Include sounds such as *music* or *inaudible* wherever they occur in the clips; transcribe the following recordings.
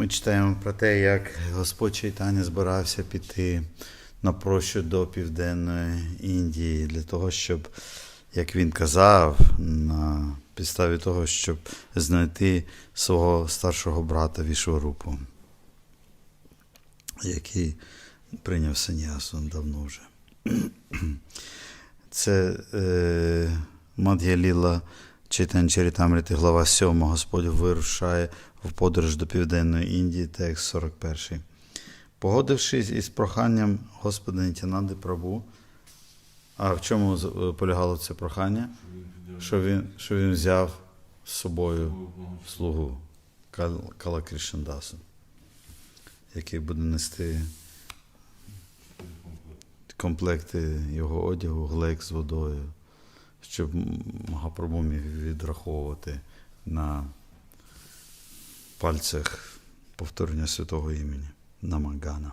Ми читаємо про те, як Господь Чайтаня збирався піти на прощу до Південної Індії для того, щоб, як він казав, на підставі того, щоб знайти свого старшого брата Вішварупу, який прийняв санясу давно вже. *clears throat* Це е, Мад'я Ліла Чайтан Чарітамрити, глава 7, Господь вирушає в подорож до Південної Індії, текст 41. Погодившись із проханням Господа Нітянанди Прабу, а в чому е, полягало це прохання? Що він, що він взяв з собою слугу Кала Кришандасу, який буде нести комплекти його одягу, глек з водою, щоб Магапрабу міг відраховувати на пальцях повторення святого імені Намагана.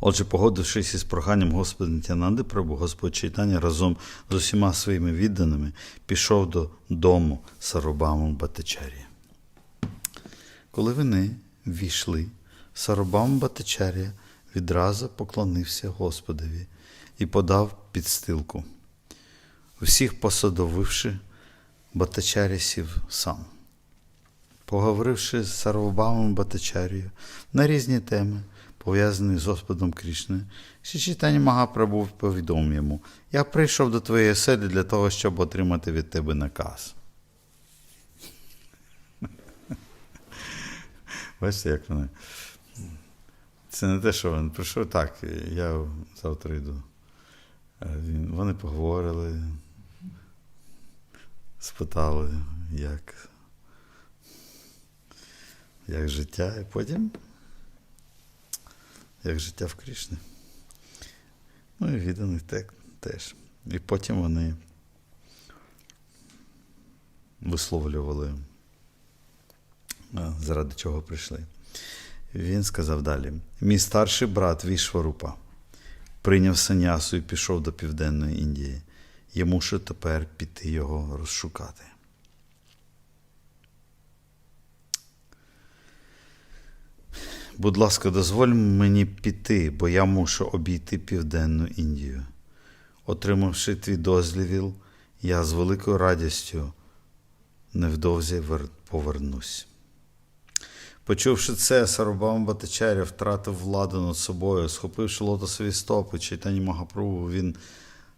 Отже, погодившись із проханням Господа Нітянанди Прабу, Господь Чайтаня разом з усіма своїми відданими пішов до дому Сарубаму Батичарі. Коли вони війшли, Сарубам Батичарія відразу поклонився Господові і подав підстилку. Всіх посадовивши, Батачарі сів сам. Поговоривши з Сарвабамом Батачарію на різні теми, пов'язані з Господом Крішною, Шичитані Магапрабу повідомив йому: Я прийшов до твоєї оселі для того, щоб отримати від тебе наказ. *laughs* Бачите, як вони. Це не те, що він прийшов так, я завтра йду. Вони поговорили, спитали, як, як життя, і потім як життя в Крішні. Ну і відданий теж. І потім вони висловлювали, заради чого прийшли. Він сказав далі: Мій старший брат Вішварупа прийняв санясу і пішов до Південної Індії. Я мушу тепер піти його розшукати. Будь ласка, дозволь мені піти, бо я мушу обійти Південну Індію. Отримавши твій дозвіл, я з великою радістю невдовзі повернусь. Почувши це, Сарабам Батачаря втратив владу над собою, схопивши лотосові стопи, читані Магапрабу, він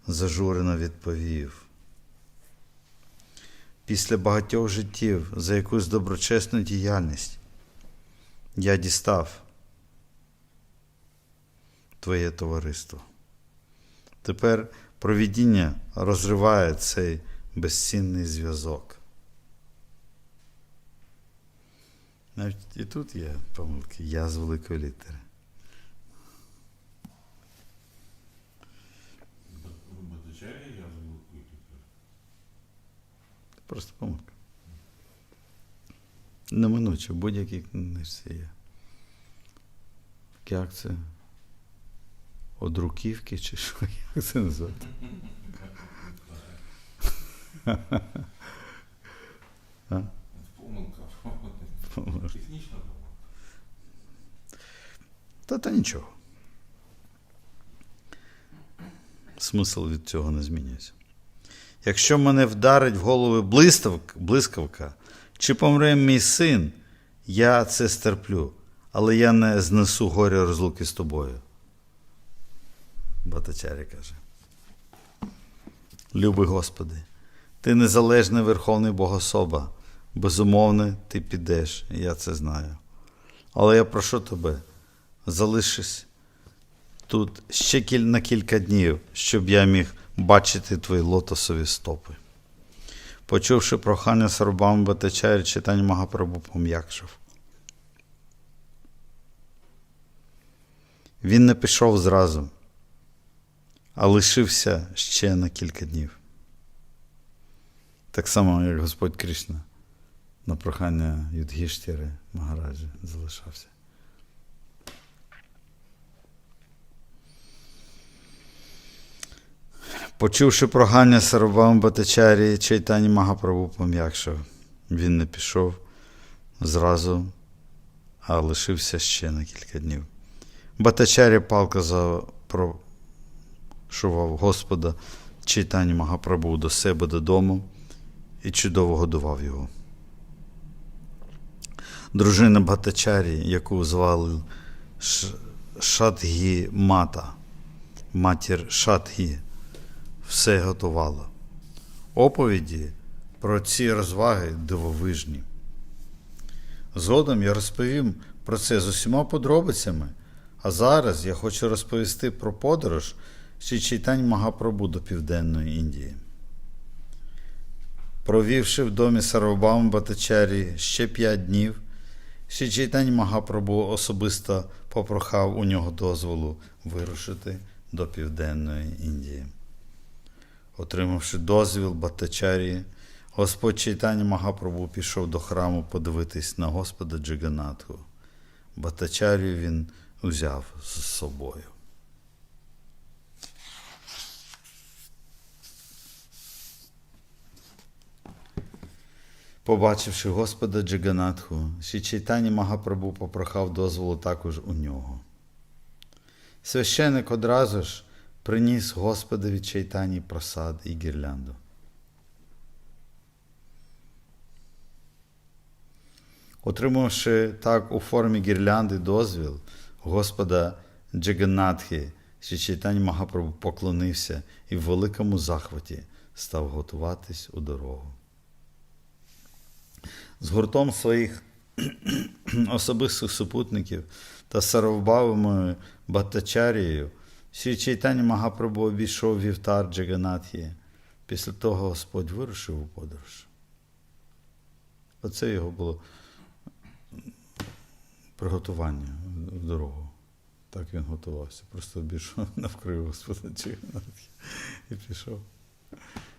зажурено відповів. Після багатьох життів за якусь доброчесну діяльність я дістав твоє товариство. Тепер провідіння розриває цей безцінний зв'язок. Навіть і тут є помилки. Я з великої літери. Просто помилка. Неминуче, в будь-якій книжці є. Як це? Одруківки чи що? *laughs* Як це назвати? *laughs* Помилка. Технічна помилка. Та та нічого. Смисл від цього не змінюється. Якщо мене вдарить в голову блискавка, чи помре мій син, я це стерплю, але я не знесу горя розлуки з тобою. Батачарі каже. Любий Господи, ти незалежний Верховний Богособа. Безумовно, ти підеш, я це знаю. Але я прошу тебе, залишись тут ще на кілька днів, щоб я міг бачити твої лотосові стопи. Почувши прохання Сарубам Батачарі, читання Магапрабу пом'якшив. Він не пішов зразу, а лишився ще на кілька днів. Так само, як Господь Кришна на прохання Юдгіштіри Магараджі залишався. Почувши прохання Сарабам Батачарі, Чайтані Магапрабу пом'якшав. Він не пішов зразу, а лишився ще на кілька днів. Батачарі палка запрошував Господа читання Магапрабу до себе додому і чудово годував його. Дружина Батачарі, яку звали Шатгі Мата, матір Шатгі, все готувала. Оповіді про ці розваги дивовижні. Згодом я розповім про це з усіма подробицями, а зараз я хочу розповісти про подорож Ші Чайтань Магапрабу до Південної Індії. Провівши в домі Сарвабам Батачарі ще п'ять днів, Ші Чайтань Магапрабу особисто попрохав у нього дозволу вирушити до Південної Індії. Отримавши дозвіл Батачарі, Господь Чайтані Магапрабу пішов до храму подивитись на Господа Джиганатху. Батачарію він узяв з собою. Побачивши Господа Джиганатху, Ші Чайтані Магапрабу попрохав дозволу також у нього. Священик одразу ж приніс Господові Чайтані просад і гірлянду. Отримавши так у формі гірлянди дозвіл Господа Джаганатхи, Ші Чайтані Магапрабу поклонився і в великому захваті став готуватись у дорогу. З гуртом своїх *clears throat* особистих супутників та саровбавимою Баттачарією Ші Чайтані Магапрабу обійшов вівтар Джаганатхі. Після того Господь вирушив у подорож. Оце його було приготування в дорогу. Так він готувався. Просто обійшов *laughs* навкрив Господа Джаганатхі і пішов.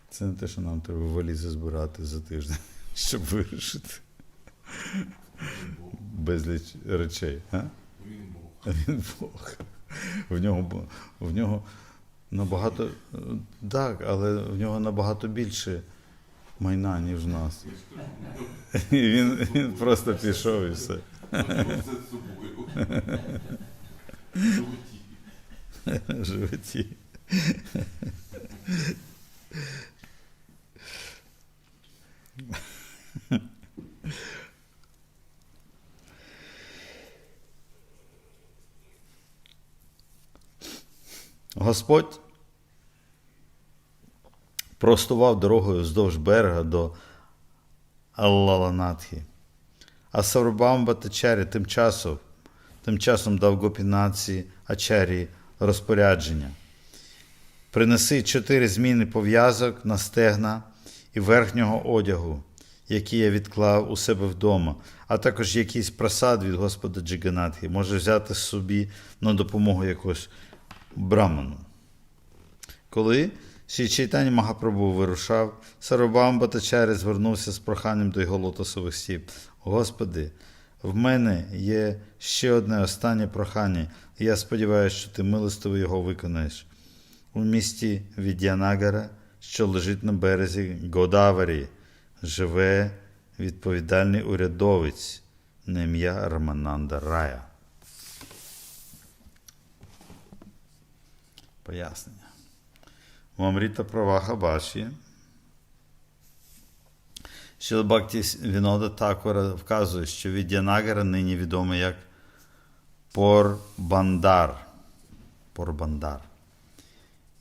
Це не те, що нам треба валізи збирати за тиждень, *laughs* щоб вирішити безліч речей. А? Він Бог. Він Бог. В нього, в нього набагато. Так, але в нього набагато більше майна, ніж в нас. І він, він просто пішов і все. Животі. животі. Господь простував дорогою вздовж берега до Аллаланатхі. А Сарубам Батачарі тим часом, тим часом дав Гопінаці Ачарі розпорядження. Принеси чотири зміни пов'язок на стегна і верхнього одягу, які я відклав у себе вдома, а також якийсь просад від Господа Джиганатхи. Може взяти собі на допомогу якогось браману. Коли Чайтані Магапрабу вирушав, Сарабам Батачарі звернувся з проханням до його лотосових стіп. Господи, в мене є ще одне останнє прохання, і я сподіваюся, що ти милостиво його виконаєш. У місті Відянагара, що лежить на березі Годаварі, живе відповідальний урядовець на ім'я Рамананда Рая. Пояснення. У Праваха Баші Шілбакті Вінода Такора вказує, що Відянагара нині відомий як Порбандар. Порбандар.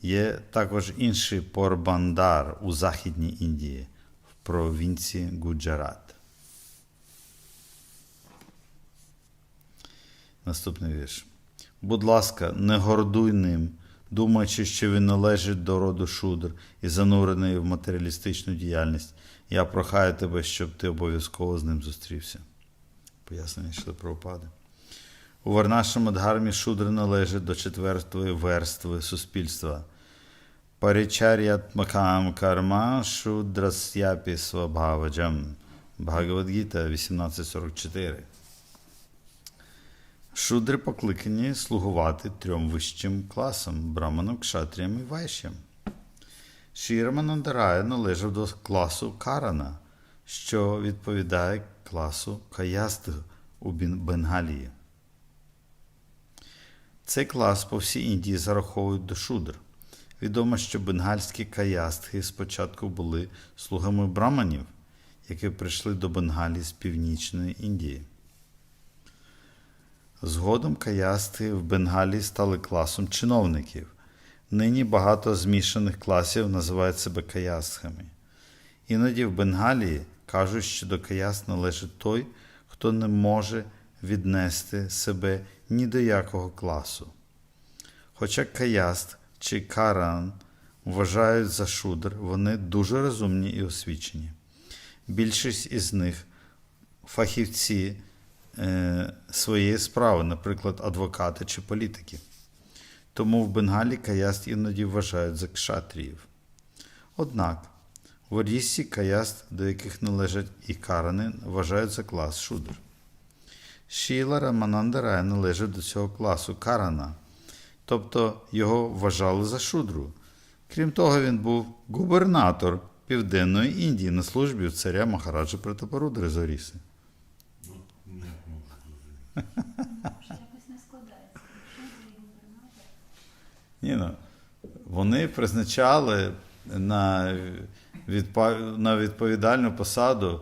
Є також інший Порбандар у Західній Індії, в провінції Гуджарат. Наступний вірш. Будь ласка, не гордуй ним, думаючи, що він належить до роду шудр і занурений в матеріалістичну діяльність. Я прохаю тебе, щоб ти обов'язково з ним зустрівся. Пояснення що Прабхупади. У Варнашому Дгармі шудри належить до четвертої верстви суспільства. Паричарятмакам карма шудрасяпі свабхаваджам. Бхагавадгіта 1844. Шудри покликані слугувати трьом вищим класам браманам, кшатріям і вайшям. Шіраманандарая належав до класу Карана, що відповідає класу каяст у Бенгалії. Цей клас по всій Індії зараховують до шудр. Відомо, що бенгальські каястхи спочатку були слугами браманів, які прийшли до Бенгалії з північної Індії. Згодом каястхи в Бенгалії стали класом чиновників. Нині багато змішаних класів називають себе каястхами. Іноді в Бенгалії кажуть, що до каяст належить той, хто не може віднести себе ні до якого класу. Хоча каяст чи каран вважають за шудр, вони дуже розумні і освічені. Більшість із них фахівці своєї справи, наприклад, адвокати чи політики. Тому в Бенгалі каяст іноді вважають за кшатріїв. Однак в Оріссі каяст, до яких належать і карани, вважають за клас шудр. Шіла Рамананда Рай належить до цього класу карана, тобто його вважали за шудру. Крім того, він був губернатор Південної Індії на службі у царя Махараджа Пратапарудри з Оріси. Ну, ніяк не можу зрозуміти. Що Ні, ну, вони призначали на, на відповідальну посаду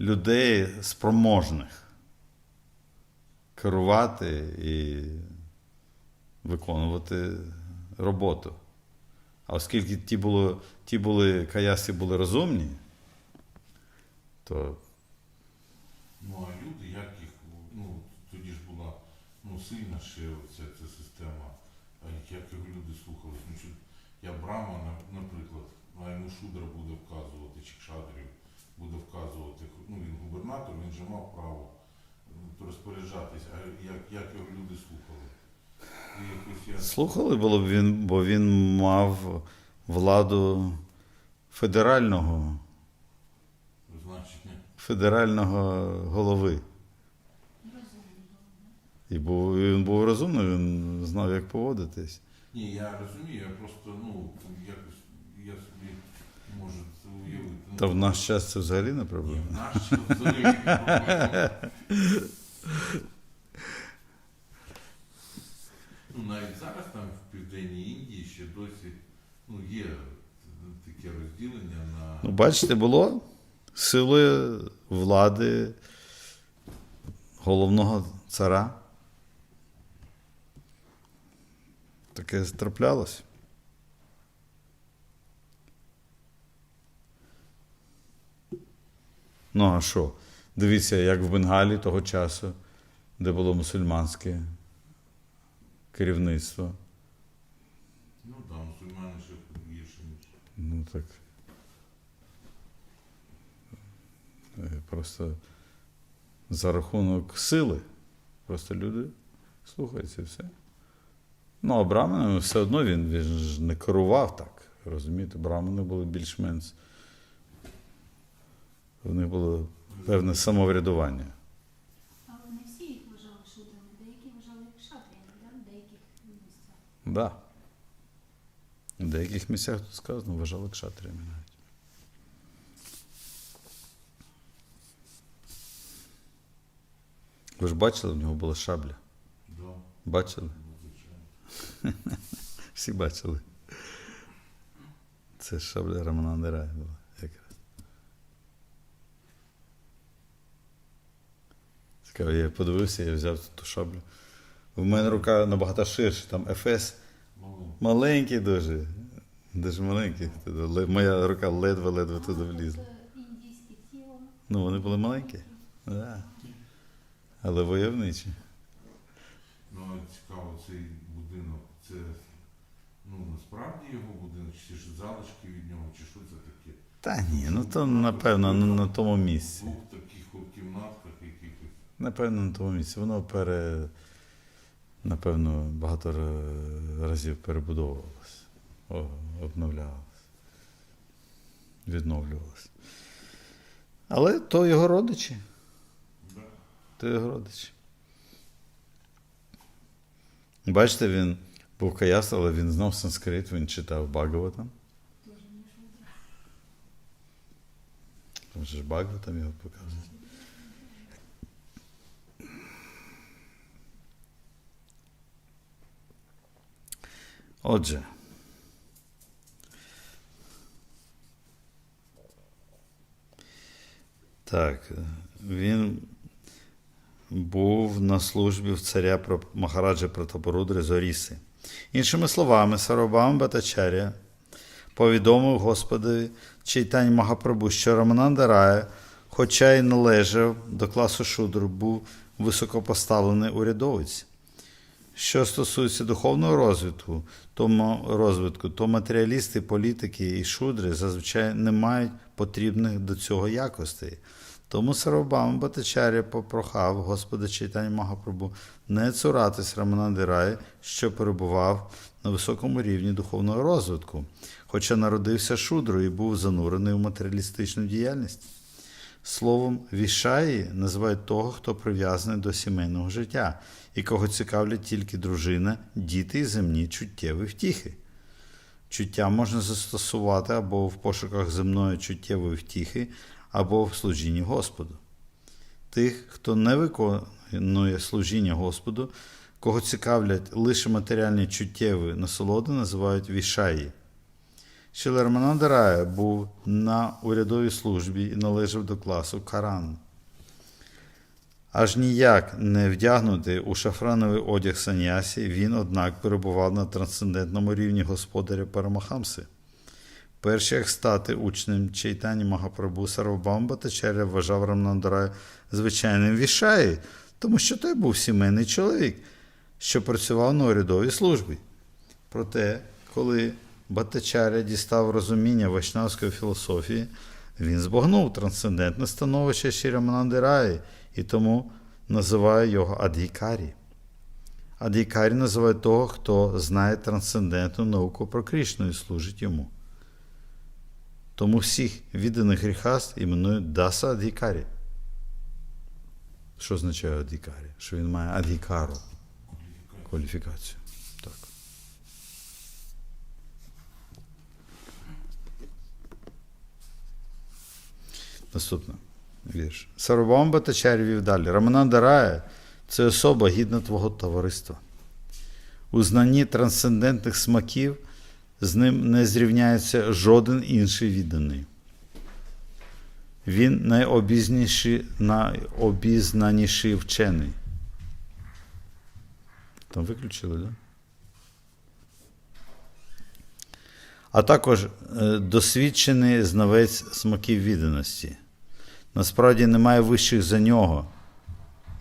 людей спроможних керувати і виконувати роботу. А оскільки ті були, ті були каяси були розумні, то Ну а люди, як їх, ну тоді ж була ну, сильна ще ця, ця система, а як його люди слухались. Ну, я Брама, наприклад, а йому шудра буде вказувати, чи кшадрів буде вказувати. Ну він губернатор, він же мав право ну, розпоряджатись, а як, як його люди слухали? Я... слухали було б він, бо він мав владу федерального, Значення. федерального голови. І був, він був розумний, він знав, як поводитись. Ні, я розумію, я просто, ну, якось я собі можу це уявити. Ну, Та в наш час це взагалі не Ні, проблема. в наш час взагалі не проблема. Ну, навіть зараз там в Південній Індії ще досі ну, є таке розділення на. Ну, бачите, було сили влади головного цара. Таке траплялось. Ну, а що? Дивіться, як в Бенгалі того часу, де було мусульманське керівництво. Ну там мусульмани ще гірше, ніж. Ну так. Е, Просто за рахунок сили. Просто люди слухаються і все. Ну, а браманами все одно він, він ж не керував так. Розумієте, брамани були більш-менш. В них було певне самоврядування. Але не всі їх вважали шудрами, деякі вважали їх шатріями, да? в деяких місцях. Да. В деяких місцях тут сказано, вважали кшатрями навіть. Ви ж бачили, в нього була шабля. Да, Бачили? *laughs* Всі бачили. Це шабля Рамана Рая була якраз. Цікаво, я подивився, я взяв ту шаблю. В мене рука набагато ширша, там ефес. Маленький. Дуже. Дуже маленький. Моя рука ледве-ледве туди влізла. Ну, вони були маленькі. Да. Але войовничі. Ну, цікаво, цей будинок, це ну насправді його будинок, чи ж залишки від нього, чи що це таке? Та ні, ну то напевно на, на тому місці. двох таких от кімнатках якихось. Напевно, на тому місці. Воно пере, напевно, багато разів перебудовувалося, о, обновлялося, відновлювалося. Але то його родичі. Да. То його родичі. Бачите, він був каяс, але він знав санскрит, він читав Багаватам. Шудра. Там же ж Багва там його показує. Отже. Так, він був на службі в царя Махараджа Пратапорудри з Оріси. Іншими словами, Сарабам Батачаря повідомив Господові Чайтань Магапрабу, що Рамананда Рая, хоча й належав до класу шудру, був високопоставлений урядовець. Що стосується духовного розвитку, то, розвитку, то матеріалісти, політики і шудри зазвичай не мають потрібних до цього якостей. Тому Сарабам Батачаря попрохав Господа Чайтані Магапрабу не цуратись Рамананди Раї, що перебував на високому рівні духовного розвитку, хоча народився шудрою і був занурений у матеріалістичну діяльність. Словом, вішаї називають того, хто прив'язаний до сімейного життя, і кого цікавлять тільки дружина, діти і земні чуттєві втіхи. Чуття можна застосувати або в пошуках земної чуттєвої втіхи, або в служінні Господу. Тих, хто не виконує служіння Господу, кого цікавлять лише матеріальні чуттєві насолоди, називають вішаї. Шілермананда Рая був на урядовій службі і належав до класу Каран. Аж ніяк не вдягнутий у шафрановий одяг санясі, він, однак, перебував на трансцендентному рівні господаря Парамахамси. Перш як стати учнем Чайтані Магапрабу Сарвабам Батачаря вважав Рамнандарая звичайним вішаї, тому що той був сімейний чоловік, що працював на урядовій службі. Проте, коли Батачаря дістав розуміння вайшнавської філософії, він збагнув трансцендентне становище Шірамананди Раї і тому називає його Адhікарі. Адhікарі називає того, хто знає трансцендентну науку про Крішну і служить йому. Тому всіх відданих гріхаст іменують Даса Адhікарі. Що означає Адhікарі? Що він має адhікару, кваліфікацію. Так. Наступне вірш. Сарвабам Батачарі вів далі. Рамананда Рая – це особа гідна твого товариства. У знанні трансцендентних смаків з ним не зрівняється жоден інший відданий. Він найобізніший, найобізнаніший вчений. Там виключили? Да? А також е, досвідчений знавець смаків відданості. Насправді немає вищих за нього.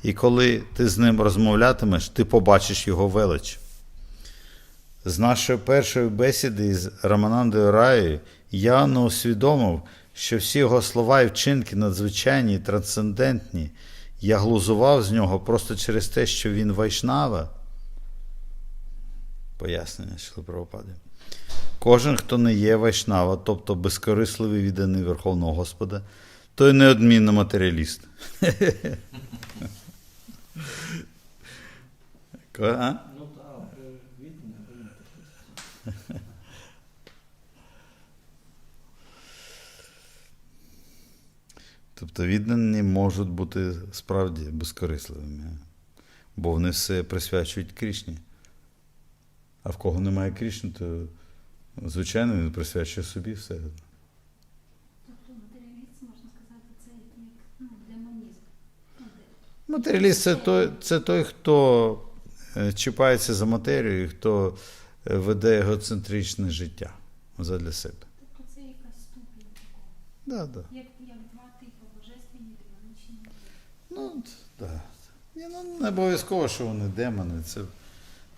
І коли ти з ним розмовлятимеш, ти побачиш його велич. З нашої першої бесіди з Раманандою Раєю я не усвідомив, що всі його слова і вчинки надзвичайні і трансцендентні. Я глузував з нього просто через те, що він вайшнава. Пояснення Шилопровопади. Кожен, хто не є вайшнава, тобто безкорисливий відданий Верховного Господа, той неодмінно матеріаліст. *laughs* А? Ну так, відне, видно. Тобто віддані можуть бути справді безкорисливими, бо вони все присвячують Крішні. А в кого немає Крішни, то звичайно він присвячує собі все. Тобто матеріаліст, можна сказати, це як ну, демонізм. Ну, Матеріаліст це той, це той, хто е, чіпається за матерію, хто веде егоцентричне життя задля себе. Тобто це якась ступінь такого. Да, да. Як, як два типи божественні, демонічні. Ну, да. Ні, ну, не обов'язково, що вони демони. Це,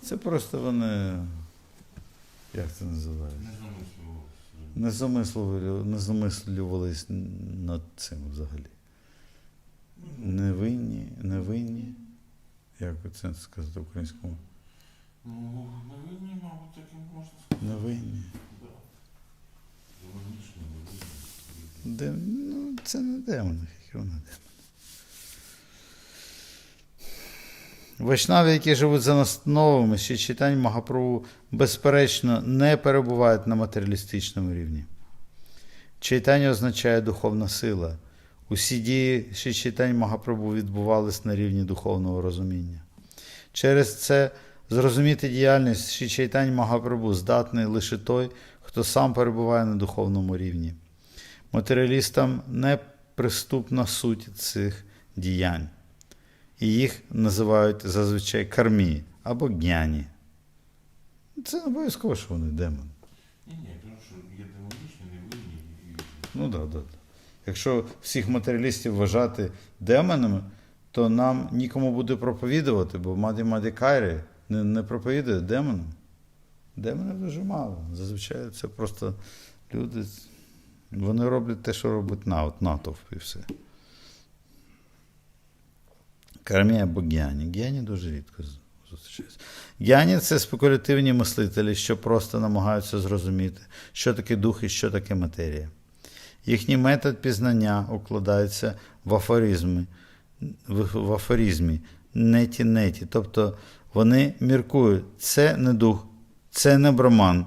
це просто вони. Як це називають? Не замислювався. Не замислювали, не замислювались над цим взагалі. Невинні, невинні. Як це сказати українському? Ну, невинні, мабуть, таким можна сказати. Невинні. Де, ну, це не демони, які вони демони. Вайшнави, які живуть за настановами, ще читань Магапрабу, безперечно, не перебувають на матеріалістичному рівні. Читання означає духовна сила, Усі дії Шичитань Магапрабу відбувались на рівні духовного розуміння. Через це зрозуміти діяльність Шичайтань Магапрабу здатний лише той, хто сам перебуває на духовному рівні. Матеріалістам неприступна суть цих діянь, і їх називають зазвичай кармі або гняні. Це не обов'язково, що вони демони. Ні, ні, тому що є демонічні, невинні. Ну так, да, да. Якщо всіх матеріалістів вважати демонами, то нам нікому буде проповідувати, бо Маді Маді Кайрі не, не проповідує демонам. Демонів дуже мало. Зазвичай це просто люди. Вони роблять те, що робить на- натовп і все. Кармі або гяні. Гяні дуже рідко з- зустрічаються. Гяні це спекулятивні мислителі, що просто намагаються зрозуміти, що таке дух і що таке матерія. Їхній метод пізнання укладається в афоризми, в, в афоризмі, неті-неті. Тобто вони міркують, це не дух, це не браман.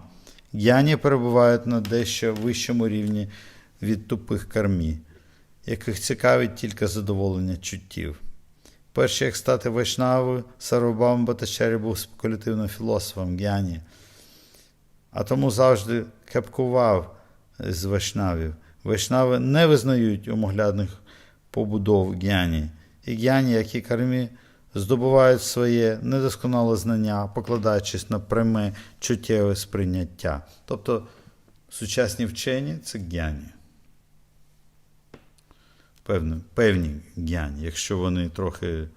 Гяні перебувають на дещо вищому рівні від тупих кармі, яких цікавить тільки задоволення чуттів. Перший, як стати вайшнавою, Сарвабам Батачарі був спекулятивним філософом Гяні, а тому завжди кепкував з вайшнавів. Вайшнави не визнають умоглядних побудов гяні. І гяні, як і кармі, здобувають своє недосконале знання, покладаючись на пряме чуттєве сприйняття. Тобто сучасні вчені це гяні. Певні, певні гяні, якщо вони трохи.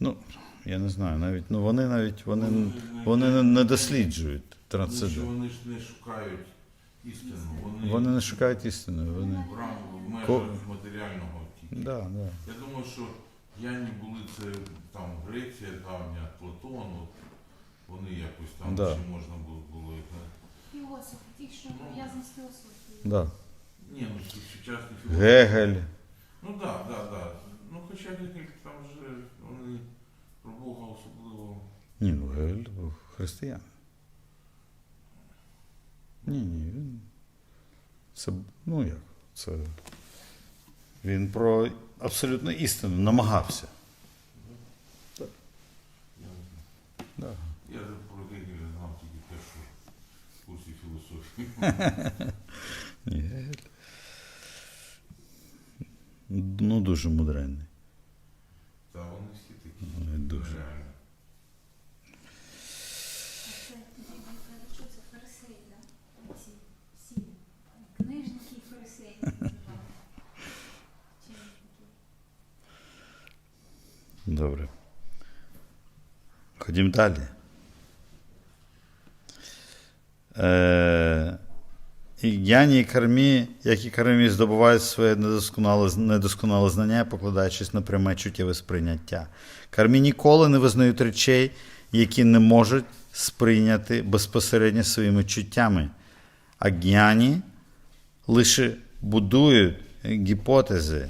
Ну, я не знаю, навіть ну вони навіть вони, вони не- не досліджують трансцендент. вони ж не шукають істину. Вони, Вони не шукають істини. Вони... в рам- в межах Ко- матеріального. Да, да. Я думаю, що Яні були це там Греція давня, Платон, от, вони якось там Да. ще можна було, було їх. Філософ, ті, що пов'язані з філософією. Да. Ні, ну су- сучасні філософи. Гегель. Ну так, да, так, да, так. Да. Ну хоча Гегель там вже вони про Бога особливо. Ні, ну Гегель був християн. Ні, ні, він. Це, ну як? Це. Він про абсолютно істину намагався. Да. я про Гегеля знав тільки те, що в курсі філософії. Ну, дуже мудренний. Та вони всі такі. Дуже. Реально. А це Біблія каже, що це фарисеї, да? Ці всі книжники і фарисеї називали. Чи не такі? Добре. Ходім далі. Е, і Яні і Кармі, як і Кармі, здобувають своє недосконале, недосконале знання, покладаючись на пряме чуттєве сприйняття. Кармі ніколи не визнають речей, які не можуть сприйняти безпосередньо своїми чуттями. А гяні лише будують гіпотези.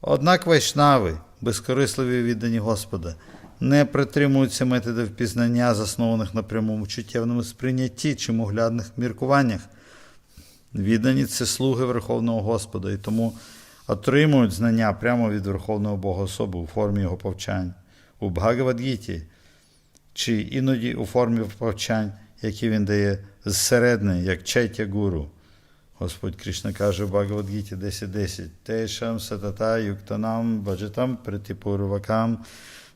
Однак вайшнави, безкорисливі віддані Господа, не притримуються методів пізнання, заснованих на прямому чуттєвному сприйнятті чи муглядних міркуваннях. Віддані це слуги Верховного Господа і тому отримують знання прямо від Верховного Бога особи у формі його повчань, у Бхагавадгіті, чи іноді у формі повчань, які він дає зсередини, як чайтя гуру. Господь Кришна каже в Бхагавадгіті 10.10 Тешам сатата юктанам баджатам притипурвакам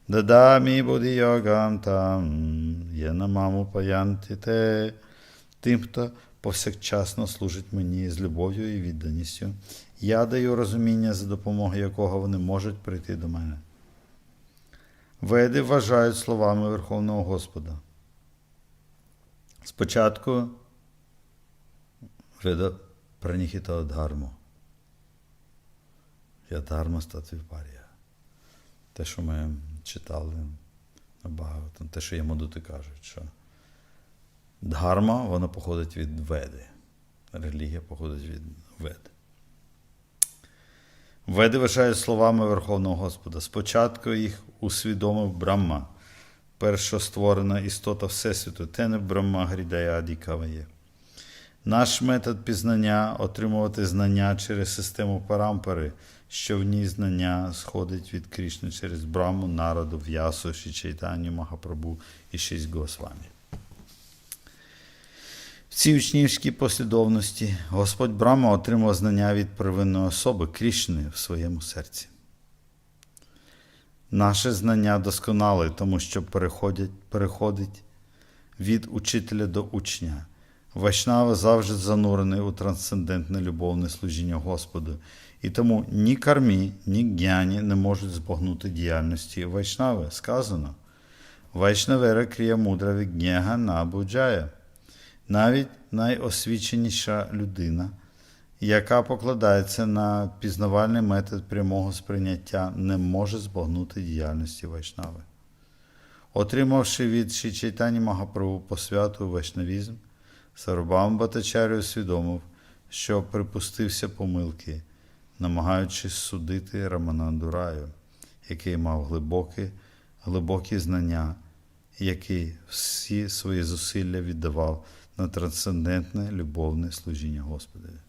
дадамі боді йогам там єнамаму паянти те тим, хто повсякчасно служить мені з любов'ю і відданістю. Я даю розуміння, за допомогою якого вони можуть прийти до мене. Веди вважають словами Верховного Господа. Спочатку Веда пранихіта дхарму. Я дхарма статвіпарія. Те, що ми читали набагато, те, що Ямадути кажуть, що дхарма, вона походить від веди. Релігія походить від веди. Веди вважають словами Верховного Господа. Спочатку їх усвідомив Брахма, перша створена істота Всесвіту, те не Брахма Грідая Адікаває. Наш метод пізнання отримувати знання через систему парампари, що в ній знання сходить від Крішни через Браму, народу, В'ясу, Ші Махапрабу і шість Госвамі. В цій учнівській послідовності Господь Брама отримав знання від первинної особи Крішни в своєму серці. Наше знання досконале, тому що переходить від учителя до учня. Вайшнава завжди занурений у трансцендентне любовне служіння Господу, і тому ні кармі, ні гяні не можуть збагнути діяльності Вайшнави. Сказано: Вайшнавера крія мудра вігняга набуджає. Навіть найосвіченіша людина, яка покладається на пізнавальний метод прямого сприйняття, не може збагнути діяльності Вайшнави. Отримавши від Ші Чайтані Магапрабу посвяту вайшнавізм, Сарубам Батачарі усвідомив, що припустився помилки, намагаючись судити Рамананду Раю, який мав глибокі, глибокі знання, який всі свої зусилля віддавав на трансцендентне любовне служіння Господові.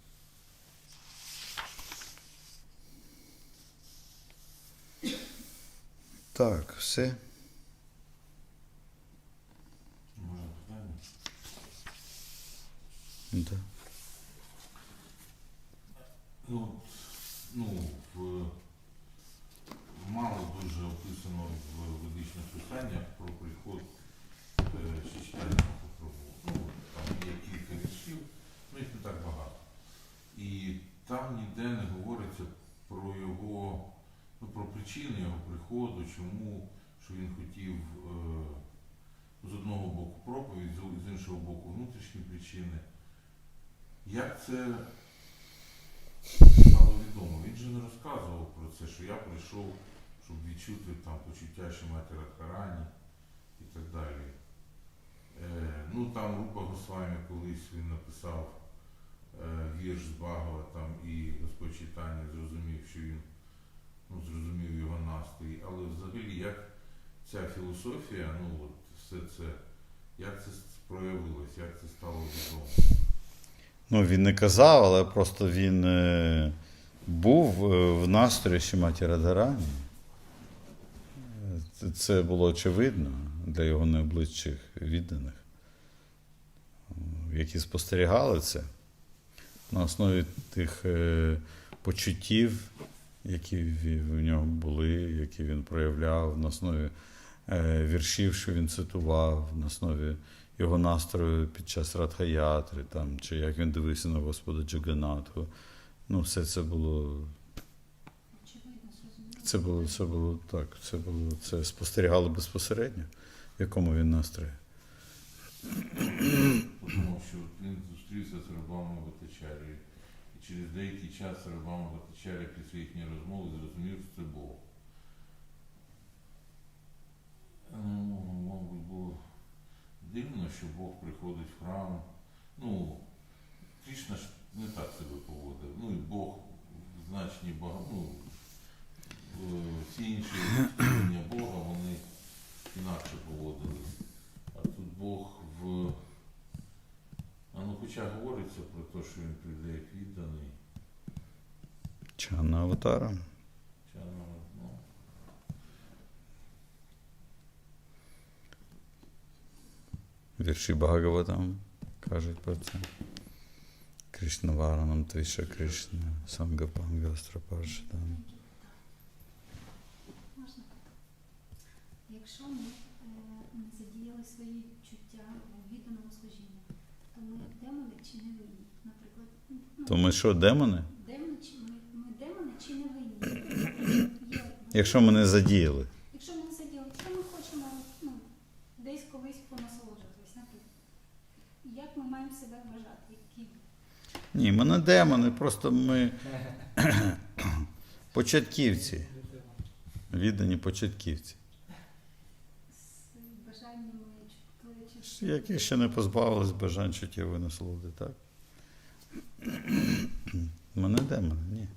Так, все. Може питання? Да. Ну, ну, в, мало дуже описано в ведичних писаннях про приход е, Шичтання Махапрабху. Ну, там є кілька віршів, ну їх не так багато. І там ніде не говориться про його, ну, про причини його приходу, чому, що він хотів е, з одного боку проповідь, з іншого боку внутрішні причини. Як це стало відомо? Він же не розказував про це, що я прийшов, щоб відчути там почуття Шимати Радхарані і так далі. Е, ну там Рупа Госвамі колись він написав е, вірш з Багава там і Господь читання зрозумів, що він ну, зрозумів його настрій. Але взагалі як ця філософія, ну от все це, як це проявилось, як це стало відомо? Ну, він не казав, але просто він е, був е, в настрої Шіматі Радарані. Це- було очевидно для його найближчих відданих, які спостерігали це на основі тих е, почуттів, які в нього були, які він проявляв, на основі е, віршів, що він цитував, на основі його настрою під час Радхаятри, там, чи як він дивився на Господа Джаганатху. Ну, все це було. Це було, це було так. Це було це спостерігали безпосередньо, в якому він настрої. Тому що він зустрівся з Рабами Батачарі. І через деякий час Рабама Батачарі після їхньої розмови зрозумів, що це Бог. Ну, мабуть, було дивно, що Бог приходить в храм. Ну, Крішна ж не так себе поводив. Ну і Бог в значенні Бога, ну, е, всі інші створення Бога, вони інакше поводились. А тут Бог в. А ну хоча говориться про те, що він прийде як відданий, Чана Аватара. чи ну, ну, Вірші Бхагаватам кажуть про це. Кришнаваранам Твіша Кришна, Сангапанга Страпаршатам. Можна? Якщо ми е, не задіяли свої відчуття у відданому служінні, то ми демони чи не винні? Наприклад, ну, То ми що, демони? демони чи ми, ми демони чи не винні? Якщо ми не задіяли. якщо ми не задіяли, якщо ми хочемо ну, десь колись понасолоджуватись, наприклад, як ми маємо себе вважати? Які Ні, ми не демони, просто ми *clears throat* початківці. Віддані початківці. з бажаннями чутливі чи Які ще не позбавились бажань чуттєвої насолоди, так? *clears throat* Ми не демони, ні.